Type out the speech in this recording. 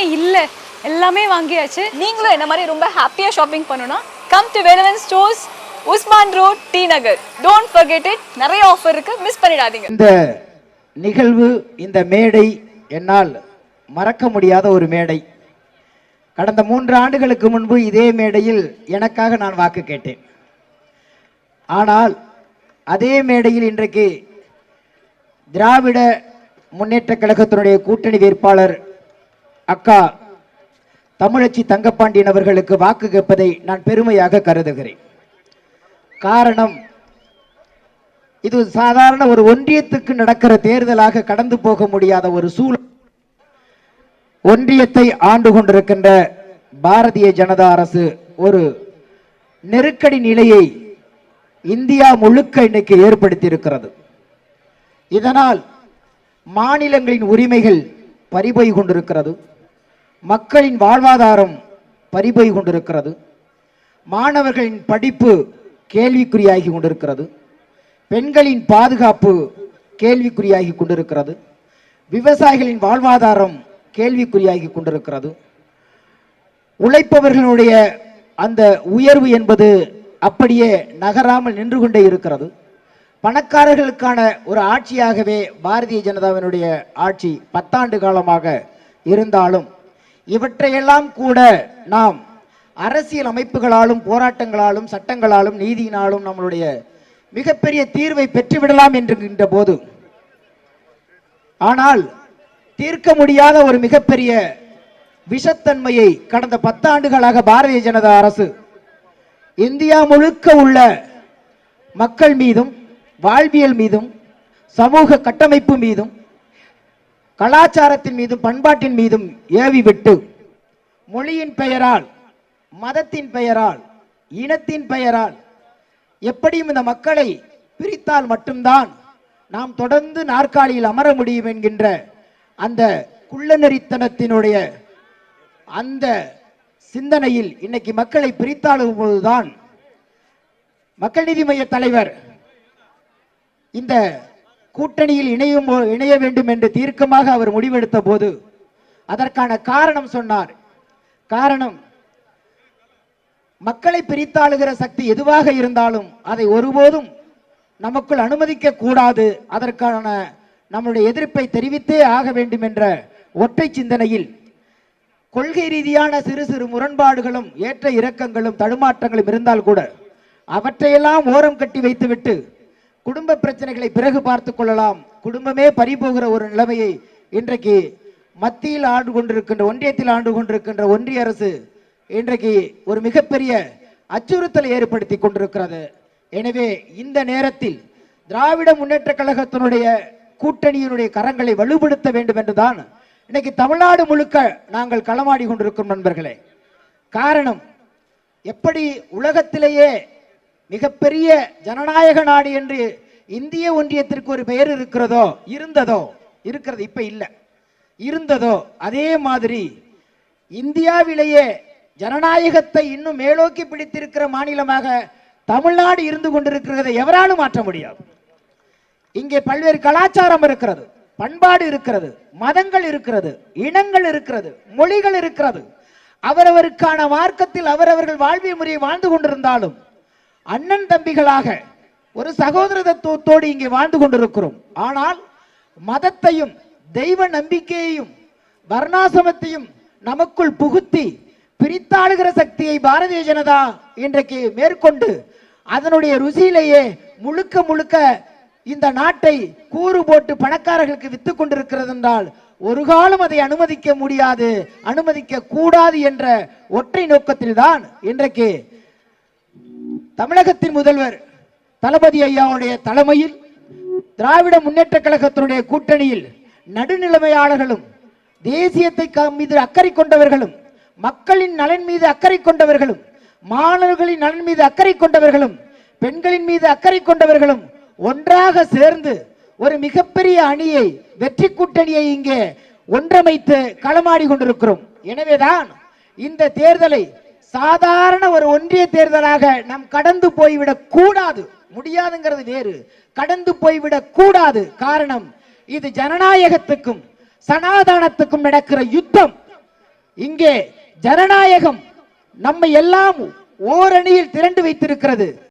எதுவுமே இல்லை. எல்லாமே வாங்கியாச்சு. நீங்களும் என்ன மாதிரி ரொம்ப ஹாப்பியாக ஷாப்பிங் பண்ணணும்னா come to Velavan stores Usman road T Nagar don't forget it நிறைய ஆஃபர் இருக்கு. மிஸ் பண்ணிடாதீங்க. இந்த நிகழ்வு இந்த மேடை என்னால் மறக்க முடியாத ஒரு மேடை. கடந்த மூன்று ஆண்டுகளுக்கு முன்பு இதே மேடையில் எனக்காக நான் வாக்கு கேட்டேன். ஆனால் அதே மேடையில் இன்றைக்கு திராவிட முன்னேற்ற கழகத்தினுடைய கூட்டணி வேட்பாளர் அக்கா தமிழச்சி தங்கப்பாண்டியன் அவர்களுக்கு வாக்கு கேட்பதை நான் பெருமையாக கருதுகிறேன். காரணம் இது சாதாரண ஒரு ஒன்றியத்துக்கு நடக்கிற தேர்தலாக கடந்து போக முடியாத ஒரு சூழல் ஒன்றியத்தை ஆண்டு கொண்டிருக்கின்ற பாரதிய ஜனதா அரசு ஒரு நெருக்கடி நிலையை இந்தியா முழுக்க இன்னைக்கு ஏற்படுத்தி இருக்கிறது இதனால் மாநிலங்களின் உரிமைகள் பறிபோய் கொண்டிருக்கிறது. மக்களின் வாழ்வாதாரம் பறிபோய் கொண்டிருக்கிறது. மாணவர்களின் படிப்பு கேள்விக்குறியாகி கொண்டிருக்கிறது. பெண்களின் பாதுகாப்பு கேள்விக்குறியாகி கொண்டிருக்கிறது. விவசாயிகளின் வாழ்வாதாரம் கேள்விக்குறியாகி கொண்டிருக்கிறது. உழைப்பவர்களுடைய அந்த உயர்வு என்பது அப்படியே நகராமல் நின்று கொண்டே இருக்கிறது. பணக்காரர்களுக்கான ஒரு ஆட்சியாகவே பாரதிய ஜனதாவினுடைய ஆட்சி பத்தாண்டு காலமாக இருந்தாலும் இவற்றையெல்லாம் கூட நாம் அரசியல் அமைப்புகளாலும் போராட்டங்களாலும் சட்டங்களாலும் நீதியினாலும் நம்மளுடைய மிகப்பெரிய தீர்வை பெற்றுவிடலாம் என்கின்ற போது ஆனால் தீர்க்க முடியாத ஒரு மிகப்பெரிய விஷத்தன்மையை கடந்த பத்தாண்டுகளாக பாரதிய ஜனதா அரசு இந்தியா முழுக்க உள்ள மக்கள் மீதும் வாழ்வியல் மீதும் சமூக கட்டமைப்பு மீதும் கலாச்சாரத்தின் மீதும் பண்பாட்டின் மீதும் ஏவி விட்டு மொழியின் பெயரால் மதத்தின் பெயரால் இனத்தின் பெயரால் எப்படியும் இந்த மக்களை பிரித்தால் மட்டும்தான் நாம் தொடர்ந்து நாற்காலியில் அமர முடியும் என்கின்ற அந்த குள்ளநெறித்தனத்தினுடைய அந்த சிந்தனையில் இன்னைக்கு மக்களை பிரித்தாளும் போதுதான். மக்கள் நீதி மைய தலைவர் இந்த கூட்டணியில் இணையும் இணைய வேண்டும் என்று தீர்க்கமாக அவர் முடிவெடுத்த போது அதற்கான காரணம் சொன்னார். காரணம் மக்களை பிரித்தாளுகிற சக்தி எதுவாக இருந்தாலும் அதை ஒருபோதும் நமக்குள் அனுமதிக்க கூடாது. அதற்கான நம்முடைய எதிர்ப்பை தெரிவித்தே ஆக வேண்டும் என்ற ஒற்றை சிந்தனையில் கொள்கை ரீதியான சிறு சிறு முரண்பாடுகளும் ஏற்ற இறக்கங்களும் தடுமாற்றங்களும் இருந்தால் கூட அவற்றையெல்லாம் ஓரம் கட்டி வைத்துவிட்டு குடும்ப பிரச்சனைகளை பிறகு பார்த்து கொள்ளலாம். குடும்பமே பறிபோகிற ஒரு நிலைமையை இன்றைக்கு மத்தியில் ஆண்டு கொண்டிருக்கின்ற ஒன்றியத்தில் ஆண்டு கொண்டிருக்கின்ற ஒன்றிய அரசு இன்றைக்கு ஒரு மிகப்பெரிய அச்சுறுத்தலை ஏற்படுத்தி கொண்டிருக்கிறது. எனவே இந்த நேரத்தில் திராவிட முன்னேற்ற கழகத்தினுடைய கூட்டணியினுடைய கரங்களை வலுப்படுத்த வேண்டும் என்றுதான் இன்னைக்கு தமிழ்நாடு முழுக்க நாங்கள் களமாடி கொண்டிருக்கிறோம் நண்பர்களே. காரணம் எப்படி உலகத்திலேயே மிகப்பெரிய ஜனநாயக நாடு என்று இந்திய ஒன்றியத்திற்கு ஒரு பெயர் இருக்கிறதோ இருந்ததோ இருக்கிறது இப்போ இல்லை. இருந்ததோ அதே மாதிரி இந்தியாவிலேயே ஜனநாயகத்தை இன்னும் மேலோக்கி பிடித்திருக்கிற மாநிலமாக தமிழ்நாடு இருந்து கொண்டிருக்கிறதை எவராலும் மாற்ற முடியாது. இங்கே பல்வேறு கலாச்சாரம் இருக்கிறது பண்பாடு இருக்கிறது மதங்கள் இருக்கிறது இனங்கள் இருக்கிறது மொழிகள் இருக்கிறது. அவரவருக்கான மார்க்கத்தில் அவரவர்கள் வாழ்விய முறையை வாழ்ந்து கொண்டிருந்தாலும் அண்ணன் தம்பிகளாக ஒரு சகோதர தத்துவத்தோடு இங்கே வாழ்ந்து கொண்டிருக்கிறோம். ஆனால் மதத்தையும் தெய்வ நம்பிக்கையையும் வர்ணாசமத்தையும் நமக்குள் புகுத்தி பிரித்தாளுகிற சக்தியை பாரதிய ஜனதா இன்றைக்கு மேற்கொண்டு அதனுடைய ருசியிலேயே முழுக்க முழுக்க இந்த நாட்டை கூறு போட்டு பணக்காரர்களுக்கு வித்து கொண்டிருக்கிறது என்றால் ஒரு காலம் அதை அனுமதிக்க முடியாது அனுமதிக்க கூடாது என்ற ஒற்றை நோக்கத்தில்தான் இன்றைக்கு தமிழகத்தின் முதல்வர் தளபதி ஐயாவுடைய தலைமையில் திராவிட முன்னேற்ற கழகத்தினுடைய கூட்டணியில் நடுநிலைமையாளர்களும் தேசியத்தை மீது அக்கறை கொண்டவர்களும் மக்களின் நலன் மீது அக்கறை கொண்டவர்களும் மாணவர்களின் நலன் மீது அக்கறை கொண்டவர்களும் பெண்களின் மீது அக்கறை கொண்டவர்களும் ஒன்றாக சேர்ந்து ஒரு மிகப்பெரிய அணியை வெற்றி கூட்டணியை இங்கே ஒன்றமைத்து களமாடி கொண்டிருக்கிறோம். எனவேதான் இந்த தேர்தலை சாதாரண ஒரு ஒன்றிய தேர்தலாக நாம் கடந்து போய்விடக் கூடாது. முடியாதுங்கிறது வேறு. கடந்து போய்விடக் கூடாது. காரணம் இது ஜனநாயகத்துக்கும் சனாதானத்துக்கும் நடக்கிற யுத்தம். இங்கே ஜனநாயகம் நம்மை எல்லாம் ஓரணியில் திரண்டு வைத்திருக்கிறது.